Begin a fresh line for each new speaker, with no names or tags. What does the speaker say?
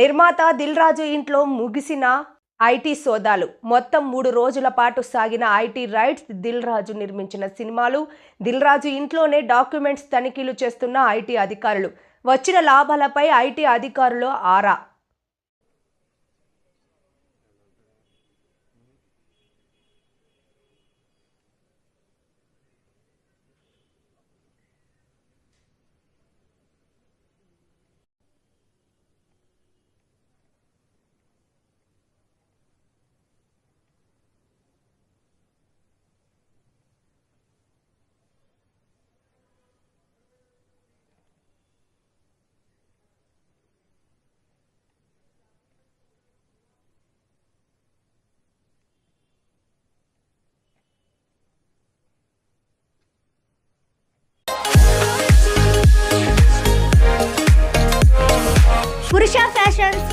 నిర్మాత దిల్ రాజు ఇంట్లో ముగిసిన ఐటీ సోదాలు. మొత్తం మూడు రోజుల పాటు సాగిన ఐటీ రైట్స్ దిల్ రాజు నిర్మించిన సినిమాలు దిల్ రాజు ఇంట్లోనే డాక్యుమెంట్స్ తనిఖీలు చేస్తున్న ఐటీ అధికారులు. వచ్చిన లాభాలపై ఐటీ అధికారులు ఆరా.